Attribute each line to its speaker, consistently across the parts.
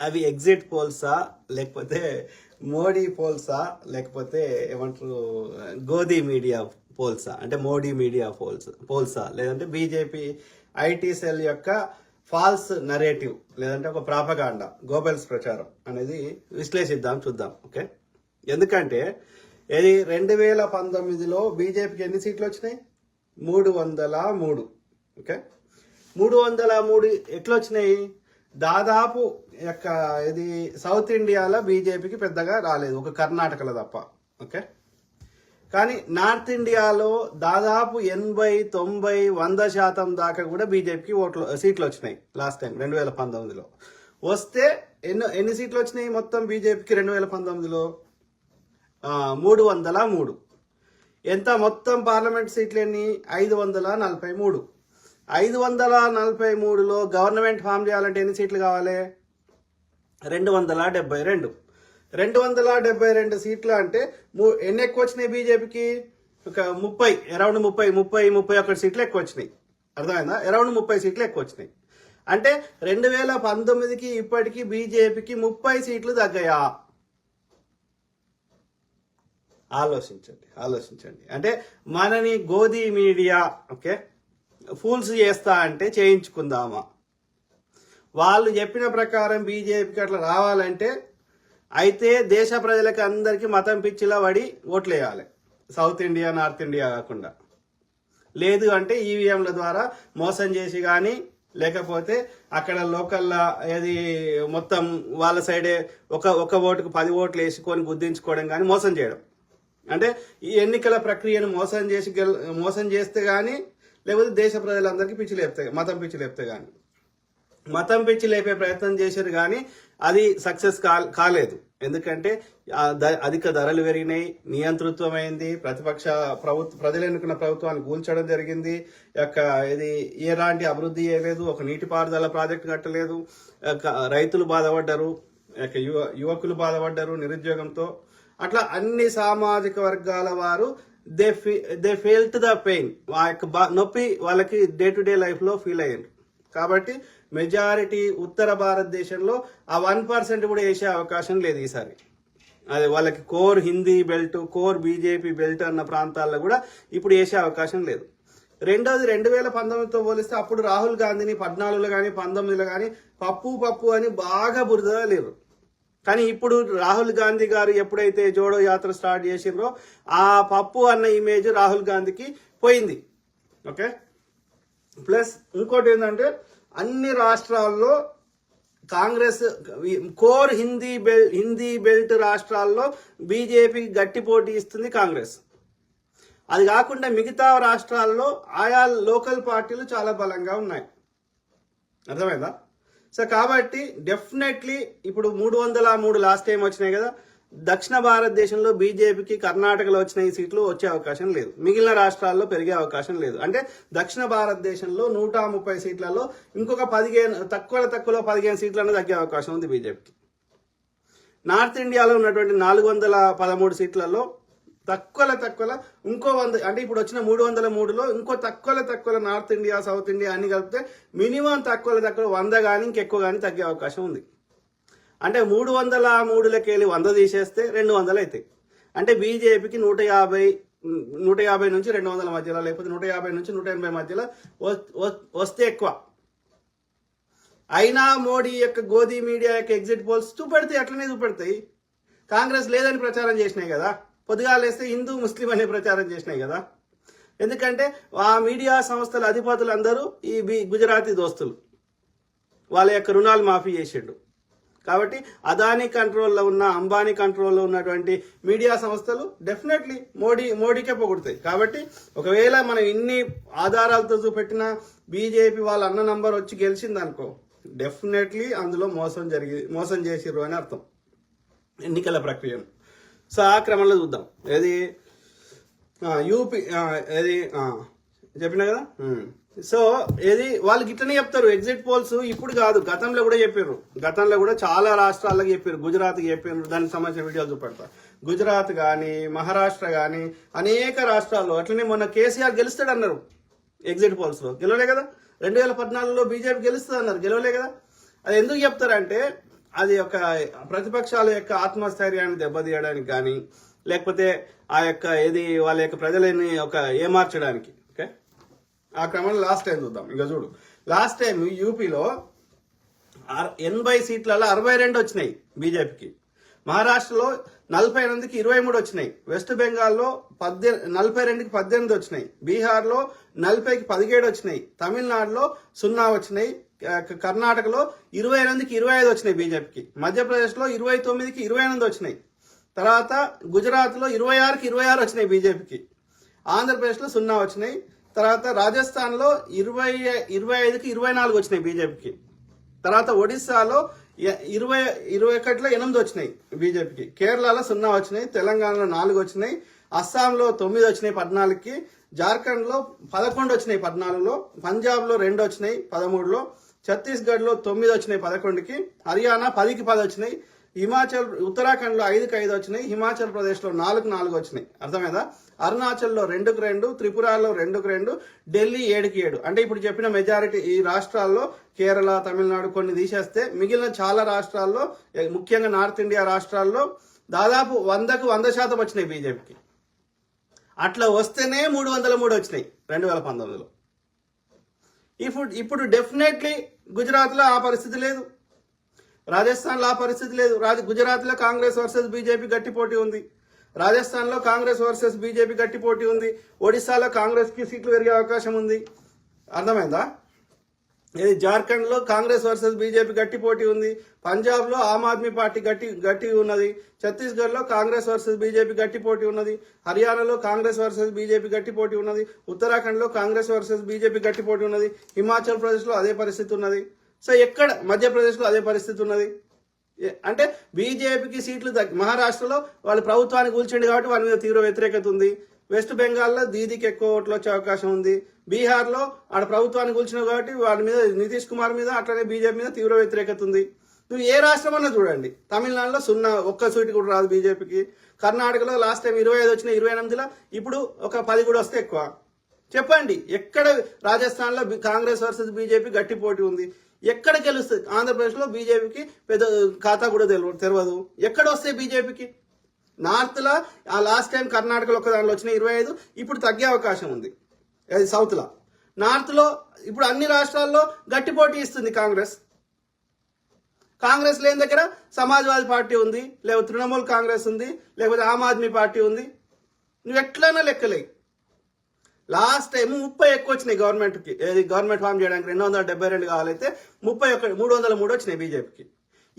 Speaker 1: అవి ఎగ్జిట్ పోల్సా లేకపోతే మోడీ పోల్సా లేకపోతే ఏమంటారు గోదీ మీడియా పోల్సా అంటే మోడీ మీడియా పోల్స్ పోల్సా లేదంటే బీజేపీ ఐటీ సెల్ యొక్క ఫాల్స్ నరేటివ్ లేదంటే ఒక ప్రాపగాండ గోబెల్స్ ప్రచారం అనేది విశ్లేషిద్దాం చూద్దాం ఓకే ఎందుకంటే ఇది రెండు వేల పంతొమ్మిదిలో బీజేపీకి ఎన్ని సీట్లు వచ్చినాయి? మూడు వందల మూడు ఓకే మూడు వందల మూడు ఎట్లా వచ్చినాయి దాదాపు యొక్క ఇది సౌత్ ఇండియాలో బీజేపీకి పెద్దగా రాలేదు ఒక కర్ణాటకలో తప్ప. ఓకే? కానీ నార్త్ ఇండియాలో దాదాపు ఎనభై తొంభై వంద శాతం దాకా కూడా బీజేపీకి ఓట్లు సీట్లు వచ్చినాయి లాస్ట్ టైం రెండు వేల పంతొమ్మిదిలో. వస్తే ఎన్నో ఎన్ని సీట్లు వచ్చినాయి మొత్తం బీజేపీకి రెండు వేల పంతొమ్మిదిలో? మూడు వందల మూడు. ఎంత మొత్తం పార్లమెంట్ సీట్లు ఎన్ని? ఐదు వందల నలభై మూడు. ఐదు వందల నలభై మూడులో గవర్నమెంట్ ఫామ్ చేయాలంటే ఎన్ని సీట్లు కావాలి? రెండు వందల డెబ్బై రెండు. రెండు వందల డెబ్బై రెండు సీట్లు అంటే ఎన్ని ఎక్కువ వచ్చినాయి బీజేపీకి? ఒక ముప్పై అరౌండ్ ముప్పై ముప్పై ముప్పై ఒకటి సీట్లు ఎక్కువ వచ్చినాయి. అర్థమైందా? అరౌండ్ ముప్పై సీట్లు ఎక్కువ వచ్చినాయి. అంటే రెండు వేల పంతొమ్మిదికి ఇప్పటికి బీజేపీకి ముప్పై సీట్లు తగ్గాయా? ఆలోచించండి ఆలోచించండి. అంటే మనని గోధీ మీడియా ఓకే? ఫూల్స్ చేస్తా అంటే చేయించుకుందామా? వాళ్ళు చెప్పిన ప్రకారం బీజేపీకి అట్లా రావాలంటే అయితే దేశ ప్రజలకి అందరికీ మతం పిచ్చిలా పడి ఓట్లు వేయాలి సౌత్ ఇండియా నార్త్ ఇండియా కాకుండా. లేదు అంటే ఈవీఎంల ద్వారా మోసం చేసి కానీ లేకపోతే అక్కడ లోకల్ ఏది మొత్తం వాళ్ళ సైడే ఒక ఒక ఓటుకు పది ఓట్లు వేసుకొని గుర్తించుకోవడం కానీ మోసం చేయడం. అంటే ఈ ఎన్నికల ప్రక్రియను మోసం చేసి మోసం చేస్తే కానీ లేకపోతే దేశ ప్రజలందరికీ పిచ్చి లేపుతాయి మతం పిచ్చి లేపుతాయి కానీ. మతం పిచ్చి లేపే ప్రయత్నం చేశారు కానీ అది సక్సెస్ కాలేదు. ఎందుకంటే ద- అధిక ధరలు పెరిగినాయి నియంతృత్వం అయింది ప్రతిపక్ష ప్రభుత్వ ప్రజలు ఎన్నుకున్న ప్రభుత్వాన్ని కూల్చడం జరిగింది. యొక్క ఇది ఎలాంటి అభివృద్ధి చేయలేదు ఒక నీటిపారుదల ప్రాజెక్టు కట్టలేదు యొక్క రైతులు బాధపడ్డారు యొక్క యువ యువకులు బాధపడ్డారు నిరుద్యోగంతో. అట్లా అన్ని సామాజిక వర్గాల వారు they fee they feel the pain ఆ యొక్క బా- నొప్పి వాళ్ళకి డే టు డే లైఫ్లో ఫీల్ అయ్యారు కాబట్టి మెజారిటీ ఉత్తర భారతదేశంలో ఆ వన్ పర్సెంట్ కూడా వేసే అవకాశం లేదు ఈసారి. అదే వాళ్ళకి core Hindi belt core BJP belt అన్న ప్రాంతాల్లో కూడా ఇప్పుడు వేసే అవకాశం లేదు. రెండోది రెండు వేల పంతొమ్మిదితో పోలిస్తే అప్పుడు రాహుల్ గాంధీని పద్నాలుగులో కానీ పంతొమ్మిదిలో కానీ పప్పు పప్పు అని బాగా బురదగా లేరు. కానీ ఇప్పుడు రాహుల్ గాంధీ గారు ఎప్పుడైతే జోడో యాత్ర స్టార్ట్ చేసిండ్రో ఆ పప్పు అన్న ఇమేజ్ రాహుల్ గాంధీకి పోయింది. ఓకే? ప్లస్ ఇంకోటి ఏంటంటే అన్ని రాష్ట్రాల్లో Congress core Hindi bell Hindi belt రాష్ట్రాల్లో బీజేపీకి గట్టి పోటీ ఇస్తుంది కాంగ్రెస్. అది కాకుండా మిగతా రాష్ట్రాల్లో ఆయా లోకల్ పార్టీలు చాలా బలంగా ఉన్నాయి. అర్థమైందా? సో కాబట్టి డెఫినెట్లీ ఇప్పుడు మూడు వందల మూడు లాస్ట్ టైం వచ్చినాయి కదా. దక్షిణ భారతదేశంలో బీజేపీకి కర్ణాటకలో వచ్చిన ఈ సీట్లు వచ్చే అవకాశం లేదు. మిగిలిన రాష్ట్రాల్లో పెరిగే అవకాశం లేదు. అంటే దక్షిణ భారతదేశంలో నూట ముప్పై సీట్లలో ఇంకొక పదిహేను తక్కువ తక్కువలో పదిహేను సీట్లను తగ్గే అవకాశం ఉంది బీజేపీకి. నార్త్ ఇండియాలో ఉన్నటువంటి నాలుగు వందల పదమూడు సీట్లలో తక్కువల తక్కువల ఇంకో వంద అంటే ఇప్పుడు వచ్చిన మూడు వందల మూడులో ఇంకో తక్కువల తక్కువల నార్త్ ఇండియా సౌత్ ఇండియా అన్ని కలిపితే మినిమం తక్కువల తక్కువ వంద కానీ ఇంకెక్కువ కానీ తగ్గే అవకాశం ఉంది. అంటే మూడు వందల మూడులకి వెళ్ళి వంద తీసేస్తే రెండు వందలు అవుతాయి అంటే బీజేపీకి నూట యాభై నూట యాభై నుంచి రెండు వందల మధ్యలో లేకపోతే నూట యాభై నుంచి నూట ఎనభై మధ్యలో వస్తే ఎక్కువ. అయినా మోడీ యొక్క గోధీ మీడియా యొక్క ఎగ్జిట్ పోల్స్ చూపెడతాయి అట్లనే చూపెడతాయి. కాంగ్రెస్ లేదని ప్రచారం చేసినాయి కదా. పొద్దుగాలేస్తే హిందూ ముస్లిం అనే ప్రచారం చేసినాయి కదా. ఎందుకంటే ఆ మీడియా సంస్థల అధిపతులు అందరూ ఈ బి గుజరాతీ దోస్తులు. వాళ్ళ యొక్క రుణాలు మాఫీ చేసిండు. కాబట్టి అదానీ కంట్రోల్లో ఉన్న అంబానీ కంట్రోల్లో ఉన్నటువంటి మీడియా సంస్థలు డెఫినెట్లీ మోడీ మోడీకే పొగుడుతాయి. కాబట్టి ఒకవేళ మనం ఇన్ని ఆధారాలతో చూపెట్టిన బీజేపీ వాళ్ళ అన్న నంబర్ వచ్చి గెలిచింది అనుకో డెఫినెట్లీ అందులో మోసం జరిగి మోసం చేసిర్రు అని అర్థం. ఎన్నికల ప్రక్రియను. సో ఆ క్రమంలో చూద్దాం. ఏది? యూపీ ఏది? చెప్పినా కదా. సో ఏది? వాళ్ళకి ఇట్లనే చెప్తారు ఎగ్జిట్ పోల్స్ ఇప్పుడు కాదు గతంలో కూడా చెప్పారు గతంలో కూడా చాలా రాష్ట్రాలకు చెప్పారు గుజరాత్కి చెప్పారు దానికి సంబంధించిన వీడియోలు చూపెడతా గుజరాత్ కానీ మహారాష్ట్ర కానీ అనేక రాష్ట్రాల్లో అట్లనే మొన్న కేసీఆర్ గెలుస్తాడు అన్నారు ఎగ్జిట్ పోల్స్లో. గెలవలే కదా? రెండు వేల పద్నాలుగులో బీజేపీ గెలుస్తుంది అన్నారు గెలవలే కదా? అది ఎందుకు చెప్తారంటే అది ఒక ప్రతిపక్షాల యొక్క ఆత్మస్థైర్యాన్ని దెబ్బతీయడానికి కానీ లేకపోతే ఆ యొక్క ఏది వాళ్ళ యొక్క ప్రజలని ఒక ఏమార్చడానికి. ఓకే? ఆ క్రమంలో లాస్ట్ టైం చూద్దాం. ఇంకా చూడు. లాస్ట్ టైం యూపీలో అర- ఎనభై సీట్లలో అరవై రెండు వచ్చినాయి బీజేపీకి. మహారాష్ట్రలో నలభై ఎనిమిదికి ఇరవై మూడు వచ్చినాయి. వెస్ట్ బెంగాల్లో పద్దె నలభై రెండుకి పద్దెనిమిది వచ్చినాయి. బీహార్లో నలభైకి పదిహేడు వచ్చినాయి. తమిళనాడులో సున్నా వచ్చినాయి. కర్ణాటకలో ఇరవై ఎనిమిదికి ఇరవై ఐదు వచ్చినాయి బీజేపీకి. మధ్యప్రదేశ్లో ఇరవై తొమ్మిదికి ఇరవై ఎనిమిది వచ్చినాయి. తర్వాత గుజరాత్లో ఇరవై ఆరుకి ఇరవై ఆరు వచ్చినాయి బీజేపీకి. ఆంధ్రప్రదేశ్లో సున్నా వచ్చినాయి. తర్వాత రాజస్థాన్లో ఇరవై ఇరవై ఐదుకి ఇరవై నాలుగు వచ్చినాయి బీజేపీకి. తర్వాత ఒడిస్సాలో ఇరవై ఇరవై ఒకటిలో ఎనిమిది వచ్చినాయి బీజేపీకి. కేరళలో సున్నా వచ్చినాయి తెలంగాణలో నాలుగు వచ్చినాయి అస్సాంలో తొమ్మిది వచ్చినాయి పద్నాలుగుకి జార్ఖండ్లో పదకొండు వచ్చినాయి పద్నాలుగులో పంజాబ్లో రెండు వచ్చినాయి పదమూడులో ఛత్తీస్గఢ్లో తొమ్మిది వచ్చినాయి పదకొండుకి హర్యానా పదికి పది వచ్చినాయి హిమాచల్ ఉత్తరాఖండ్లో ఐదుకి ఐదు వచ్చినాయి హిమాచల్ ప్రదేశ్లో నాలుగు నాలుగు వచ్చినాయి. అర్థమైందా? అరుణాచల్లో రెండుకు రెండు త్రిపురలో రెండుకు రెండు ఢిల్లీ ఏడుకి ఏడు. అంటే ఇప్పుడు చెప్పిన మెజారిటీ ఈ రాష్ట్రాల్లో కేరళ తమిళనాడు కొన్ని తీసేస్తే మిగిలిన చాలా రాష్ట్రాల్లో ముఖ్యంగా నార్త్ ఇండియా రాష్ట్రాల్లో దాదాపు వందకు వంద శాతం వచ్చినాయి బీజేపీకి. అట్లా వస్తేనే మూడు వందల మూడు వచ్చినాయి రెండు వేల పంతొమ్మిదిలో. ఇప్పుడు ఇప్పుడు డెఫినెట్లీ గుజరాత్లో ఆ పరిస్థితి లేదు. రాజస్థాన్లో ఆ పరిస్థితి లేదు. రాజ గుజరాత్లో కాంగ్రెస్ వర్సెస్ బీజేపీ గట్టి పోటీ ఉంది. రాజస్థాన్లో కాంగ్రెస్ వర్సెస్ బీజేపీ గట్టి పోటీ ఉంది. ఒడిశాలో కాంగ్రెస్కి సీట్లు పెరిగే అవకాశం ఉంది. అర్థమైందా? ఇది జార్ఖండ్లో కాంగ్రెస్ వర్సెస్ బీజేపీ గట్టి పోటీ ఉంది. పంజాబ్లో ఆమ్ ఆద్మీ పార్టీ గట్టి గట్టి ఉన్నది. ఛత్తీస్గఢ్లో కాంగ్రెస్ వర్సెస్ బీజేపీ గట్టి పోటీ ఉన్నది. హర్యానాలో కాంగ్రెస్ వర్సెస్ బీజేపీ గట్టి పోటీ ఉన్నది. ఉత్తరాఖండ్లో కాంగ్రెస్ వర్సెస్ బీజేపీ గట్టి పోటీ ఉన్నది. హిమాచల్ ప్రదేశ్లో అదే పరిస్థితి ఉన్నది. సో ఎక్కడ మధ్యప్రదేశ్లో అదే పరిస్థితి ఉన్నది? అంటే బీజేపీకి సీట్లు తగ్గి మహారాష్ట్రలో వాళ్ళు ప్రభుత్వాన్ని కూల్చండి కాబట్టి వాళ్ళ మీద తీవ్ర వ్యతిరేకత ఉంది. వెస్ట్ బెంగాల్లో దీదీకి ఎక్కువ ఓట్లు వచ్చే అవకాశం ఉంది. బీహార్లో ఆడ ప్రభుత్వాన్ని కూల్చినావు కాబట్టి వాడి మీద నితీష్ కుమార్ మీద అట్లనే బీజేపీ మీద తీవ్ర వ్యతిరేకత ఉంది. నువ్వు ఏ రాష్ట్రం అన్నా చూడండి. తమిళనాడులో సున్నా ఒక్క సీటు కూడా రాదు బీజేపీకి. కర్ణాటకలో లాస్ట్ టైం ఇరవై ఐదు వచ్చిన ఇరవై ఎనిమిదిలో ఇప్పుడు ఒక పది కూడా వస్తే ఎక్కువ. చెప్పండి ఎక్కడ రాజస్థాన్లో కాంగ్రెస్ వర్సెస్ బీజేపీ గట్టి పోటీ ఉంది? ఎక్కడ గెలుస్తుంది? ఆంధ్రప్రదేశ్లో బీజేపీకి పెద్ద ఖాతా కూడా తెలవ తెలవదు ఎక్కడ వస్తాయి బీజేపీకి? నార్త్లో ఆ లాస్ట్ టైం కర్ణాటకలో ఒక దాంట్లో వచ్చిన ఇరవై ఐదు ఇప్పుడు తగ్గే అవకాశం ఉంది. అది సౌత్లో నార్త్లో ఇప్పుడు అన్ని రాష్ట్రాల్లో గట్టి పోటీ ఇస్తుంది కాంగ్రెస్. కాంగ్రెస్ లేని దగ్గర సమాజ్వాదీ పార్టీ ఉంది లేకపోతే తృణమూల్ కాంగ్రెస్ ఉంది లేకపోతే ఆమ్ ఆద్మీ పార్టీ ఉంది. నువ్వు ఎట్లైనా లెక్కలే లాస్ట్ టైం ముప్పై ఎక్కువ వచ్చినాయి గవర్నమెంట్కి ఏది గవర్నమెంట్ ఫామ్ చేయడానికి రెండు వందల డెబ్బై రెండు కావాలైతే ముప్పై ఒక మూడు వందల మూడు వచ్చినాయి బీజేపీకి.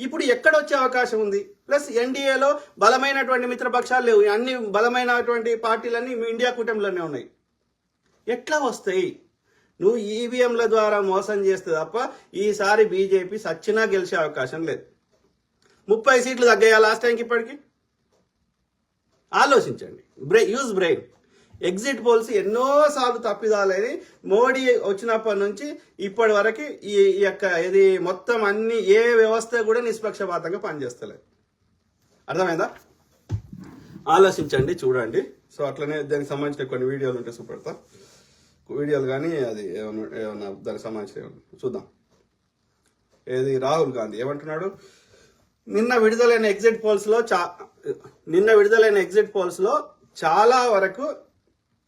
Speaker 1: ఇప్పుడు ఎక్కడ వచ్చే అవకాశం ఉంది? ప్లస్ ఎన్డీఏలో బలమైనటువంటి మిత్రపక్షాలు లేవు. అన్ని బలమైనటువంటి పార్టీలన్నీ మీ ఇండియా కూటమిలోనే ఉన్నాయి. ఎట్లా వస్తాయి? నువ్వు ఈవీఎంల ద్వారా మోసం చేస్తే తప్ప ఈసారి బీజేపీ సచ్చినా గెలిచే అవకాశం లేదు. ముప్పై సీట్లు తగ్గాయా లాస్ట్ టైంకి ఇప్పటికి? ఆలోచించండి. బ్రె యూజ్ బ్రెయిన్ ఎగ్జిట్ పోల్స్ ఎన్నోసార్లు తప్పిదాలని మోడీ వచ్చినప్పటి నుంచి ఇప్పటి వరకు ఈ ఈ యొక్క ఇది మొత్తం అన్ని ఏ వ్యవస్థ కూడా నిష్పక్షపాతంగా పనిచేస్తలేదు. అర్థమైందా? ఆలోచించండి చూడండి. సో అట్లనే దానికి సంబంధించిన కొన్ని వీడియోలు ఉంటే చూపెడతా. వీడియోలు కానీ అది ఏమన్నా ఏమన్నా దానికి సంబంధించిన చూద్దాం. ఏది? రాహుల్ గాంధీ. ఏమంటున్నాడు? నిన్న విడుదలైన ఎగ్జిట్ పోల్స్లో చా నిన్న విడుదలైన ఎగ్జిట్ పోల్స్లో చాలా వరకు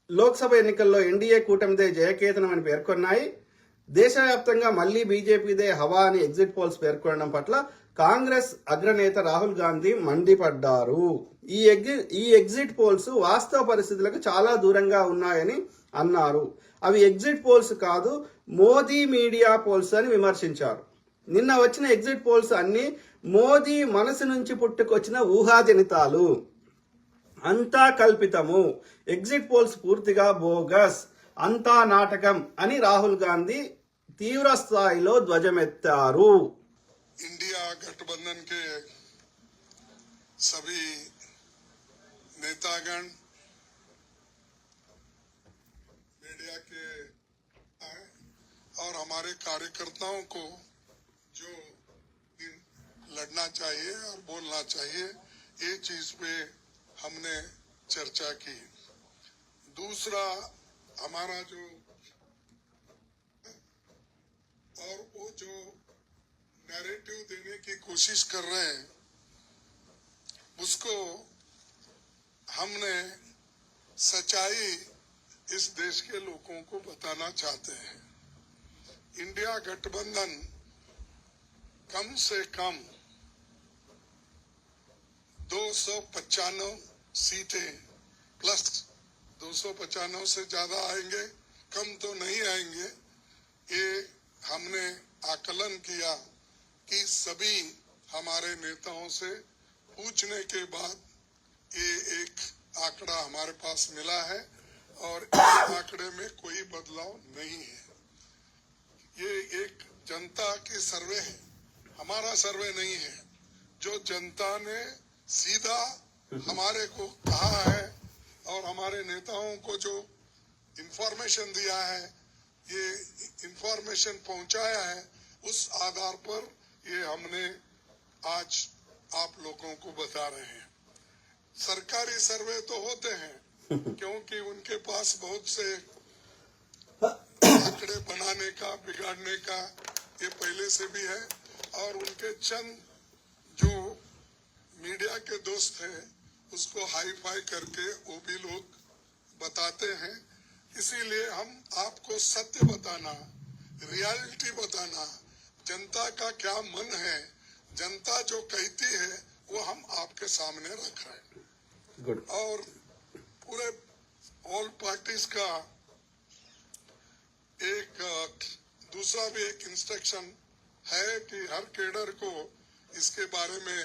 Speaker 1: లోక్సభ ఎన్నికల్లో ఎన్డీఏ కూటమిదే జయకేతనం అని పేర్కొన్నాయి. దేశవ్యాప్తంగా మళ్ళీ బీజేపీదే హవా అని ఎగ్జిట్ పోల్స్ పేర్కొనడం పట్ల కాంగ్రెస్ అగ్రనేత రాహుల్ గాంధీ మండిపడ్డారు. ఈ ఎగ్జిట్ ఈ ఎగ్జిట్ పోల్స్ వాస్తవ పరిస్థితులకు చాలా దూరంగా ఉన్నాయని అన్నారు. అవి ఎగ్జిట్ పోల్స్ కాదు మోదీ మీడియా పోల్స్ అని విమర్శించారు. నిన్న వచ్చిన ఎగ్జిట్ పోల్స్ అన్ని మోదీ మనసు నుంచి పుట్టుకొచ్చిన ఊహాజనితాలు. అంతా కల్పితము. ఎగ్జిట్ పోల్స్ పూర్తిగా బోగస్. అంతా నాటకం అని రాహుల్ గాంధీ తీవ్ర స్థాయిలో ధ్వజమెత్తారు.
Speaker 2: ఇండియా నేతాగణ్ मीडिया के आए और हमारे कार्यकर्ताओं को जो लड़ना चाहिए और बोलना चाहिए, ये चीज़ पे हमने चर्चा की। दूसरा, हमारा जो और वो जो नैरेटिव देने की कोशिश कर रहे हैं, उसको हमने सच्चाई इस देश के लोगों को बताना चाहते हैं। इंडिया गठबंधन कम से कम दो सौ पचानवे सीटें प्लस दो सौ पचानवे से ज़्यादा आएँगे, कम तो नहीं आएँगे। ये हमने आकलन किया कि सभी हमारे नेताओं से पूछने के बाद ये एक आंकड़ा हमारे पास मिला है। और इस आंकड़े में कोई बदलाव नहीं है। ये एक जनता के सर्वे है। हमारा सर्वे नहीं है। जो जनता ने सीधा हमारे को कहा है और हमारे नेताओं को जो इंफॉर्मेशन दिया है, ये इंफॉर्मेशन पहुँचाया है, उस आधार पर ये हमने आज आप लोगों को बता रहे हैं। सरकारी सर्वे तो होते हैं क्योंकि उनके पास बहुत से आंकड़े बनाने का बिगाड़ने का ये पहले से भी है। और उनके चंद जो मीडिया के दोस्त हैं उसको हाई फाई करके वो भी लोग बताते हैं। इसीलिए हम आपको सत्य बताना रियलिटी बताना जनता का क्या मन है जनता जो कहती है वो हम आपके सामने रख रहे हैं। और ऑल पार्टीज़ का एक दूसरा भी एक इंस्ट्रक्शन है कि हर केडर को इसके बारे में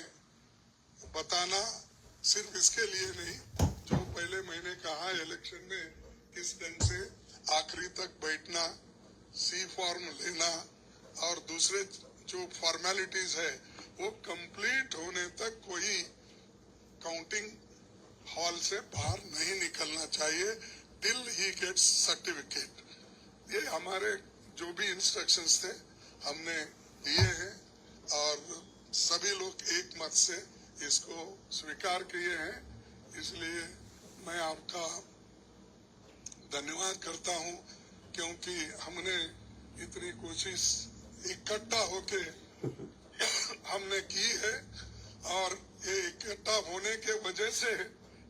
Speaker 2: बताना सिर्फ़ इसके लिए नहीं, जो पहले मैंने कहा इलेक्शन में, किस ढंग से आखिरी तक बैठना सी फॉर्म लेना, और दूसरे जो फॉर्मेलिटीज है, वो कंप्लीट होने तक कोई काउंटिंग हॉल से बाहर नहीं निकलना चाहिए। टिल ही गेट्स सर्टिफिकेट ये हमारे जो भी इंस्ट्रक्शंस थे, हमने दिए हैं और सभी लोग एक मत से इसको स्वीकार किए हैं। इसलिए मैं आपका धन्यवाद करता हूँ, क्योंकि हमने इतनी कोशिश इकट्ठा होके हमने की है और ये इकट्ठा होने के वजह से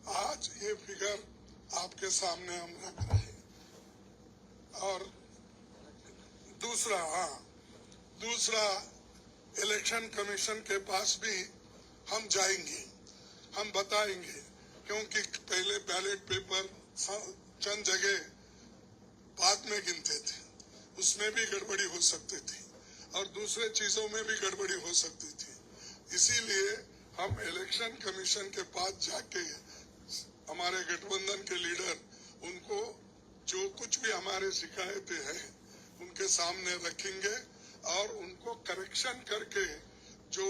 Speaker 2: आज ये फिगर आपके सामने हम रख रहे हैं। और दूसरा हाँ दूसरा इलेक्शन कमीशन के पास भी हम जाएँगे, हम बताएँगे, क्योंकि पहले बैलेट पेपर चंद जगह बाद में गिनते थे, उसमें भी गड़बड़ी हो सकती थी, और दूसरे चीज़ों में भी गड़बड़ी हो सकती थी। इसीलिए हम इलेक्शन कमीशन के पास जाके हमारे गठबंधन के लीडर, उनको जो कुछ भी हमारे शिकायतें हैं, उनके सामने रखेंगे और उनको करेक्शन करके, जो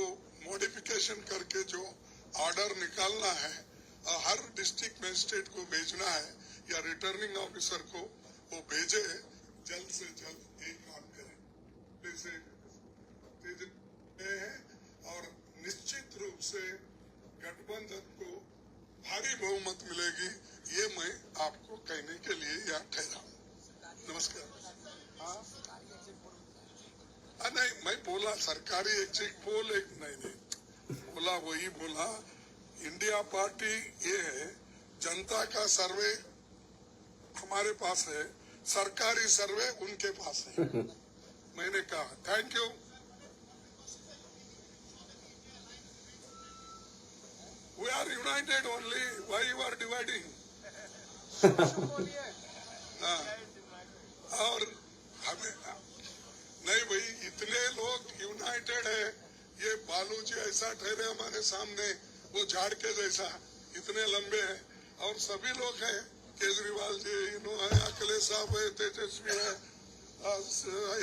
Speaker 2: मॉडिफिकेशन करके जो ऑर्डर निकालना है, और हर डिस्ट्रिक्ट मजिस्ट्रेट को भेजना है, या रिटर्निंग ऑफिसर को वो भेजे, जल्द से जल्द एक काम करें। जैसे है, और निश्चित रूप से गठबंधन को भारी बहुमत मिलेगी ये मैं आपको कहने के लिए यहाँ ठहरा हूँ। नमस्कार। हाँ? नहीं मैं बोला सरकारी एग्जिट पोल एक नहीं नहीं। बोला वही बोला इंडिया पार्टी ये है जनता का सर्वे हमारे पास है सरकारी सर्वे उनके पास है। मैंने कहा thank you we are united only why you are dividing हाँ और हमें नहीं भाई इतने लोग यूनाइटेड है। ये बालू जी ऐसा ठहरे हमारे सामने वो झाड़ के जैसा इतने लंबे हैं। और सभी लोग हैं। केजरीवाल जी इन्हों है अखिलेश साहब है तेजस्वी है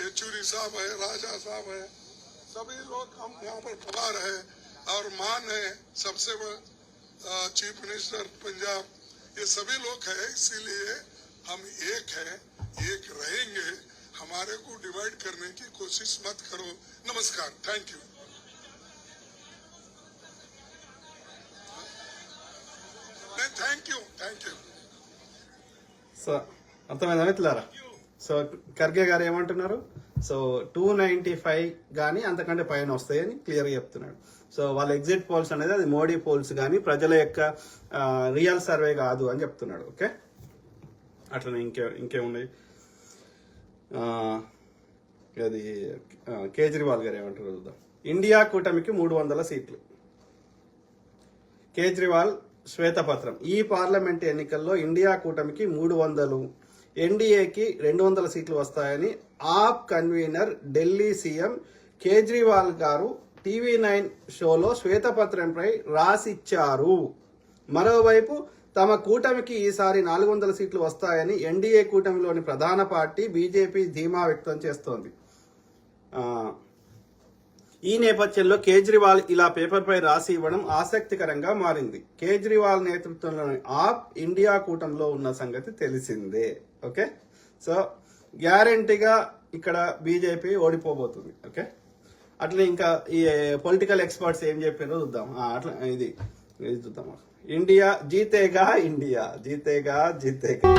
Speaker 2: येचुरी साहब है राजा साहब है। सभी लोग हम यहाँ पर पवार है। और मान है सबसे बड़ा चीफ मिनिस्टर पंजाब ये सभी लोग हैं इसीलिए हम एक है एक रहेंगे हमारे को डिवाइड करने की कोशिश मत करो नमस्कार थैंक यू नहीं thank you thank you
Speaker 1: so అర్థమైందా మిత్రులారా సో ఖర్గే గారు ఏమంటున్నారు సో టూ నైంటీ ఫైవ్ కానీ అంతకంటే పైన వస్తాయని క్లియర్గా చెప్తున్నాడు. సో వాళ్ళ ఎగ్జిట్ పోల్స్ అనేది అది మోడీ పోల్స్ కానీ ప్రజల యొక్క రియల్ సర్వే కాదు అని చెప్తున్నాడు ఓకే అట్లనే ఇంకే ఇంకేమున్నాయి అది కేజ్రీవాల్ గారు ఏమంటారు చూద్దాం. ఇండియా కూటమికి మూడు వందల సీట్లు. కేజ్రీవాల్ శ్వేతపత్రం. ఈ పార్లమెంట్ ఎన్నికల్లో ఇండియా కూటమికి మూడు వందలు ఎన్డీఏకి రెండు వందల సీట్లు వస్తాయని AAP convener Delhi CM Kejriwal garu TV nine షోలో శ్వేతపత్రంపై రాసిచ్చారు. మరోవైపు తమ కూటమికి ఈసారి నాలుగు వందల సీట్లు వస్తాయని ఎన్డీఏ కూటమిలోని ప్రధాన పార్టీ బీజేపీ ధీమా వ్యక్తం చేస్తోంది. ఈ నేపథ్యంలో కేజ్రీవాల్ ఇలా పేపర్పై రాసి ఇవ్వడం ఆసక్తికరంగా మారింది. కేజ్రీవాల్ నేతృత్వంలోని ఆప్ ఇండియా కూటమిలో ఉన్న సంగతి తెలిసిందే. ఓకే? సో గ్యారంటీగా ఇక్కడ బీజేపీ ఓడిపోబోతుంది ఓకే? అట్లా ఇంకా ఈ పొలిటికల్ ఎక్స్పర్ట్స్ ఏం చెప్పారో చూద్దాం. అట్లా ఇది ఇది చూద్దాం. ఇండియా జీతేగా ఇండియా జీతేగా జీతేగా.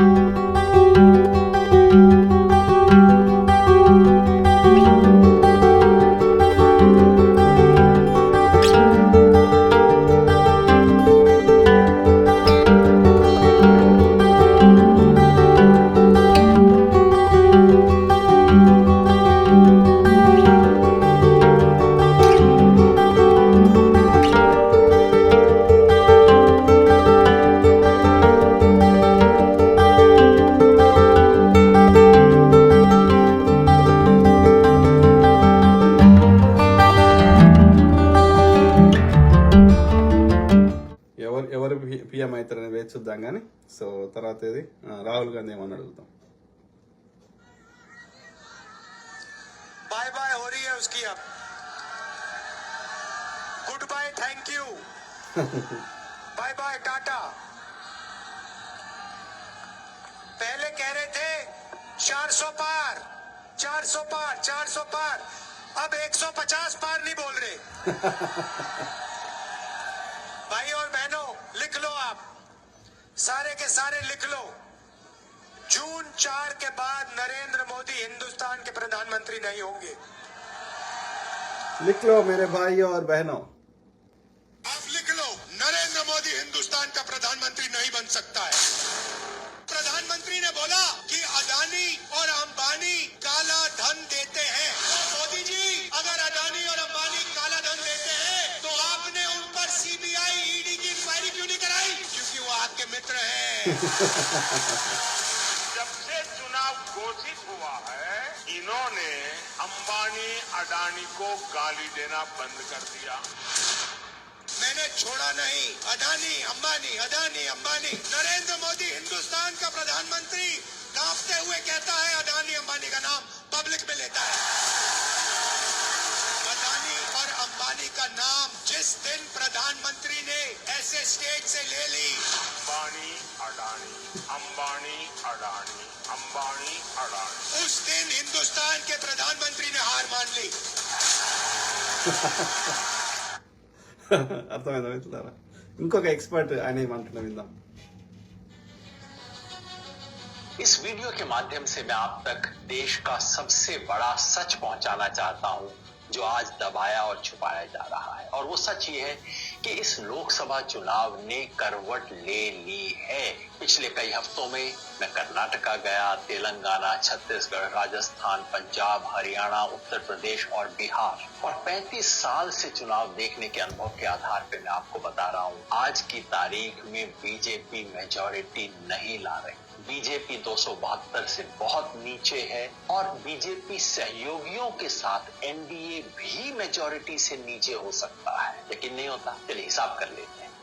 Speaker 3: बाय हो रही है उसकी अब good bye thank you bye bye Tata पहले कह रहे थे 400 पार 400 पार 400 पार। अब 150 पार नहीं बोल रहे। भाई और बहनों लिख लो आप। सारे के सारे लिख लो। जून चार के बाद नरेंद्र मोदी हिंदुस्तान के प्रधानमंत्री नहीं होंगे।
Speaker 1: लिख लो मेरे भाई और बहनों।
Speaker 4: आप लिख लो नरेंद्र मोदी हिंदुस्तान का प्रधानमंत्री नहीं बन सकता है। प्रधानमंत्री ने बोला कि अदानी और अंबानी काला धन देते हैं। तो मोदी जी अगर अदानी और अंबानी काला धन देते हैं तो आपने उन पर सीबीआई ईडी की इंक्वायरी क्यों नहीं कराई? क्योंकि वो आपके मित्र हैं।
Speaker 5: अडानी को गाली देना बंद कर दिया।
Speaker 4: मैंने छोड़ा नहीं। अदानी अंबानी अदानी अंबानी। नरेंद्र मोदी हिंदुस्तान का प्रधानमंत्री कांपते हुए कहता है अदानी अंबानी का नाम पब्लिक में लेता है। अदानी और अंबानी का नाम जिस दिन प्रधानमंत्री ने ऐसे स्टेज से ले ली
Speaker 5: अंबानी अडानी अंबानी अडानी अंबानी अडानी
Speaker 4: उस दिन हिंदुस्तान के प्रधानमंत्री ने हार मान ली
Speaker 1: అర్థమైందా మిత్రులారా ఇంకొక ఎక్స్పర్ట్ ఆయన ఏమంటున్నా విందాం
Speaker 6: इस वीडियो के माध्यम से मैं आप तक देश का सबसे बड़ा सच पहुंचाना चाहता हूं जो आज दबाया और छुपाया जा रहा है और वो सच ये है कि इस लोकसभा चुनाव ने करवट ले ली है। पिछले कई हफ्तों में मैं कर्नाटका गया, तेलंगाना, छत्तीसगढ़, राजस्थान, पंजाब, हरियाणा, उत्तर प्रदेश और बिहार। और 35 साल से चुनाव देखने के अनुभव के आधार पर मैं आपको बता रहा हूँ, आज की तारीख में बीजेपी मेजोरिटी नहीं ला रही। बीजेपी दो सौ बहत्तर से बहुत नीचे है और बीजेपी सहयोगियों के साथ एनडीए भी मेजोरिटी से नीचे हो सकता है। लेकिन नहीं होता? चलिए हिसाब कर लेते हैं।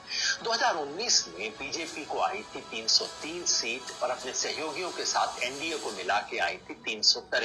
Speaker 6: 2019 में बीजेपी को आई थी 303 सीट और अपने सहयोगियों के साथ एनडीए को मिला के आई थी तीन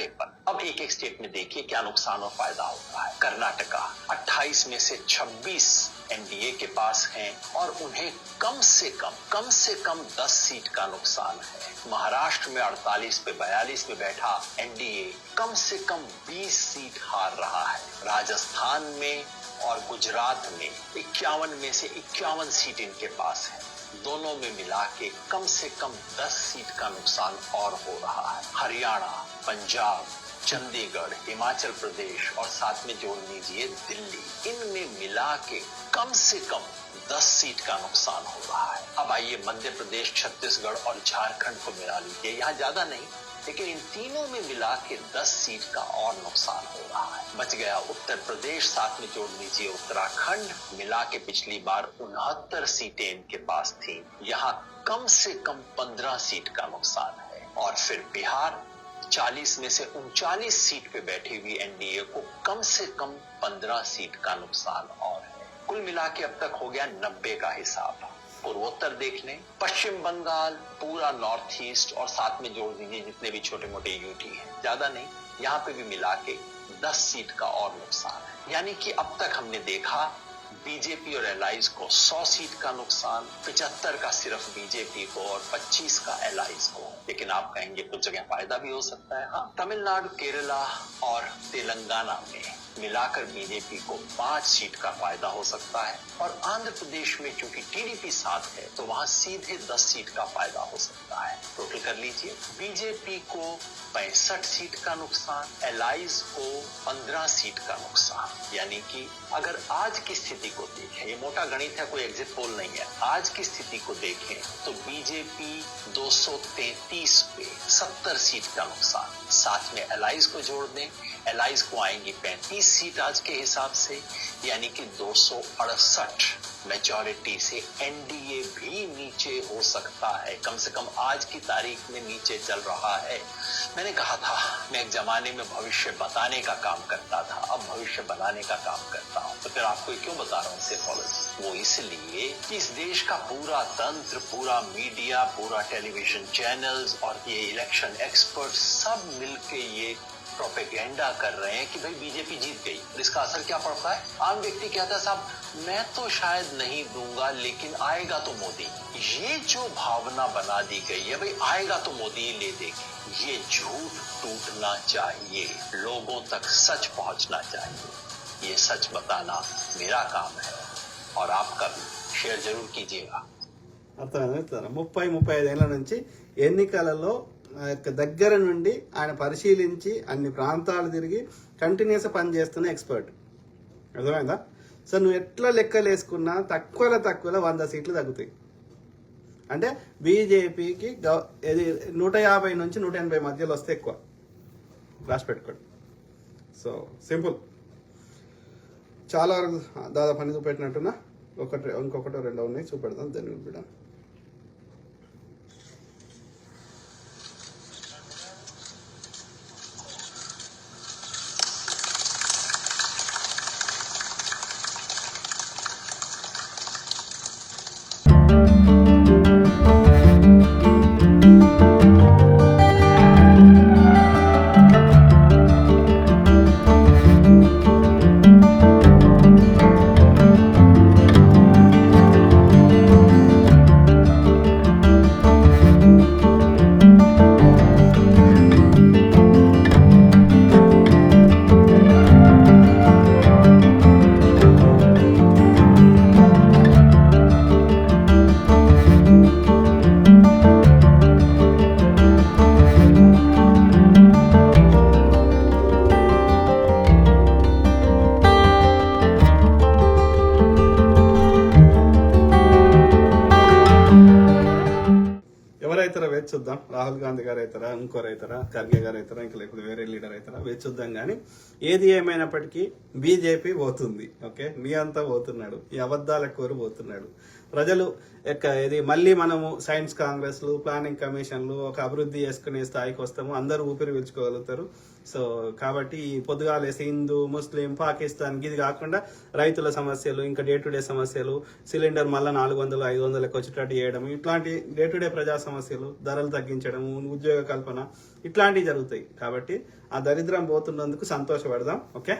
Speaker 6: पर अब एक एक स्टेट में देखिए क्या नुकसान और फ़ायदा होता है। कर्नाटका 28 में से 26 एनडीए के पास हैं और उन्हें कम से कम कम से कम 10 सीट का नुकसान है। महाराष्ट्र में 48 पे 42 में बैठा एनडीए कम से कम 20 सीट हार रहा है। राजस्थान में और गुजरात में इक्यावन में से इक्यावन सीट इनके पास है। दोनों में मिला के कम से कम 10 सीट का नुकसान और हो रहा है। हरियाणा, पंजाब चंडीगढ़, हिमाचल प्रदेश और साथ में जोड़ लीजिए दिल्ली। इनमें मिला के कम से कम 10 सीट का नुकसान हो रहा है। अब आइए मध्य प्रदेश, छत्तीसगढ़ और झारखंड को मिला लीजिए। यहाँ ज़्यादा नहीं, लेकिन इन तीनों में मिला के 10 सीट का और नुकसान हो रहा है। बच गया उत्तर प्रदेश, साथ में जोड़ लीजिए उत्तराखंड। मिला के पिछली बार उनहत्तर सीटें इनके पास थी। यहाँ कम से कम 15 सीट का नुकसान है। और फिर बिहार 40 में से उनचालीस सीट पे बैठी हुई एनडीए को कम से कम 15 सीट का नुकसान और है। कुल मिला के अब तक हो गया 90 का हिसाब। पूर्वोत्तर देख लें पश्चिम बंगाल, पूरा नॉर्थ ईस्ट और साथ में जोड़ दीजिए जितने भी छोटे मोटे यूटी हैं। ज़्यादा नहीं, यहाँ पे भी मिला के 10 सीट का और नुकसान है। यानी कि अब तक हमने देखा बीजेपी और एलाइज को 100 सीट का नुकसान 75 का सिर्फ़ बीजेपी को और 25 का एलाइज को। लेकिन आप कहेंगे कुछ जगह फ़ायदा भी हो सकता है। हाँ तमिलनाडु, केरला और तेलंगाना में मिलाकर बीजेपी को पाँच सीट का फ़ायदा हो सकता है। और आंध्र प्रदेश में चूँकि टीडीपी साथ है तो वहाँ सीधे 10 सीट का फ़ायदा हो सकता है। टोटल कर लीजिए बीजेपी को पैंसठ सीट का नुकसान एलाइज को 15 सीट का नुकसान। यानी कि अगर आज की स्थिति को देखें। ये मोटा गणित है, कोई एग्जिट पोल नहीं है। आज की स्थिति को देखें तो बीजेपी 233 पे 70 सीट का नुकसान। साथ में एलाइज को जोड़ दें एलाइज को आएँगी 35 सीट आज के हिसाब से, यानी कि दो मेजॉरिटी से एनडीए भी नीचे हो सकता है। कम से कम आज की तारीख में नीचे चल रहा है। मैंने कहा था, मैं एक जमाने में भविष्य बताने का काम करता था, अब भविष्य बनाने का काम करता हूँ। तो फिर आपको क्यों बता रहा हूँ सेफोलॉजी वो इसलिए इस देश का पूरा तंत्र, पूरा मीडिया पूरा टेलीविज़न चैनल्स और ये इलेक्शन एक्सपर्ट सब मिलके ये प्रोपेगेंडा कर रहे हैं कि भाई बीजेपी जीत गई और इसका असर क्या पड़ता है आम व्यक्ति कहता है साहब मैं तो शायद नहीं दूंगा लेकिन आएगा तो मोदी ये जो भावना बना दी गई है भाई आएगा तो मोदी ही ले देगी ये झूठ टूटना चाहिए लोगों तक सच पहुंचना चाहिए ये सच बताना मेरा काम है और आपका भी शेयर जरूर कीजिएगा
Speaker 1: అర్థమైంది ముప్పై ముప్పై ఐదేళ్ల నుంచి ఎన్నికలలో ఆ యొక్క దగ్గర నుండి ఆయన పరిశీలించి అన్ని ప్రాంతాలు తిరిగి కంటిన్యూస్ పని చేస్తున్న ఎక్స్పర్ట్ అర్థమైందా? సో నువ్వు ఎట్లా లెక్కలు వేసుకున్నా తక్కువలో తక్కువలో వంద సీట్లు తగ్గుతాయి. అంటే బీజేపీకి గవ ఇది నూట యాభై నుంచి నూట ఎనభై మధ్యలో వస్తే ఎక్కువ. రాసి పెట్టుకోండి. So simple. చాలా వరకు దాదాపు అన్ని చూపెట్టినట్టున్నా. ఒకటి ఇంకొకటి రెండో ఉన్నాయి చూపెడతాం దాన్ని చూపెడతాను ఖర్గే గారు అవుతారా ఇంకా లేకపోతే వేరే లీడర్ అవుతారా వేచి చూద్దాం కానీ ఏది ఏమైనప్పటికీ బీజేపీ పోతుంది ఓకే? మీ అంతా పోతున్నాడు ఈ అబద్ధాల కోరు పోతున్నాడు ప్రజలు యొక్క ఇది మళ్ళీ మనము సైన్స్ కాంగ్రెస్లు ప్లానింగ్ కమిషన్లు ఒక అభివృద్ధి చేసుకునే స్థాయికి వస్తాము అందరూ ఊపిరి పీల్చుకోగలుగుతారు. సో కాబట్టి పొద్దుగాలే పొద్దుగాలేసి హిందూ ముస్లిం పాకిస్తాన్ ఇది కాకుండా రైతుల సమస్యలు ఇంకా డే టు డే సమస్యలు సిలిండర్ మళ్ళీ నాలుగు వందలు ఐదు వందలకు వచ్చేటట్టు చేయడం ఇట్లాంటి డే టు డే ప్రజా సమస్యలు ధరలు తగ్గించడం ఉద్యోగ కల్పన ఇట్లాంటివి జరుగుతాయి. కాబట్టి ఆ దరిద్రం పోతున్నందుకు సంతోషపడదాం. ఓకే?